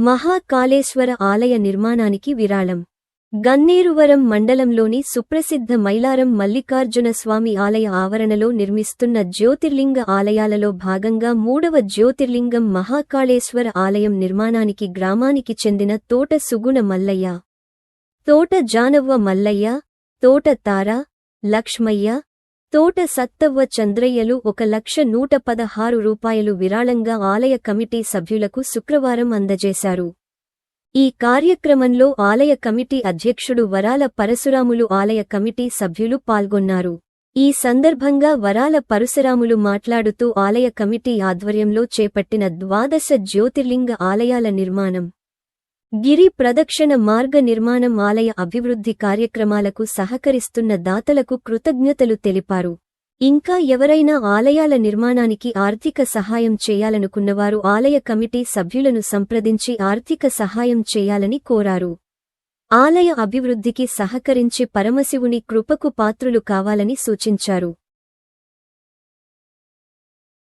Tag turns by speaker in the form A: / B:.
A: మహాకాళేశ్వర ఆలయ నిర్మాణానికి విరాళం. గన్నేరువరం మండలంలోని సుప్రసిద్ధ మైలారం మల్లికార్జున స్వామి ఆలయ ఆవరణలో నిర్మిస్తున్న జ్యోతిర్లింగ ఆలయాలలో భాగంగా మూడవ జ్యోతిర్లింగం మహాకాళేశ్వర ఆలయం నిర్మాణానికి గ్రామానికి చెందిన తోట సుగుణ మల్లయ్య తోట జానవ్వ మల్లయ్య తోట తార లక్ష్మయ్య తోట సత్తవ్వ చంద్రయ్యలు ఒక లక్ష నూట పదహారు రూపాయలు విరాళంగా ఆలయ కమిటీ సభ్యులకు శుక్రవారం అందజేశారు. ఈ కార్యక్రమంలో ఆలయ కమిటీ అధ్యక్షుడు వరాల పరశురాములు ఆలయ కమిటీ సభ్యులు పాల్గొన్నారు. ఈ సందర్భంగా వరాల పరశురాములు మాట్లాడుతూ ఆలయ కమిటీ ఆధ్వర్యంలో చేపట్టిన ద్వాదశ జ్యోతిర్లింగ ఆలయాల నిర్మాణం గిరి ప్రదక్షిణ మార్గ నిర్మాణం ఆలయ అభివృద్ధి కార్యక్రమాలకు సహకరిస్తున్న దాతలకు కృతజ్ఞతలు తెలిపారు. ఇంకా ఎవరైనా ఆలయాల నిర్మాణానికి ఆర్థిక సహాయం చేయాలనుకున్నవారు ఆలయ కమిటీ సభ్యులను సంప్రదించి ఆర్థిక సహాయం చేయాలని కోరారు. ఆలయ అభివృద్ధికి సహకరించి పరమశివుని కృపకు పాత్రులు కావాలని సూచించారు.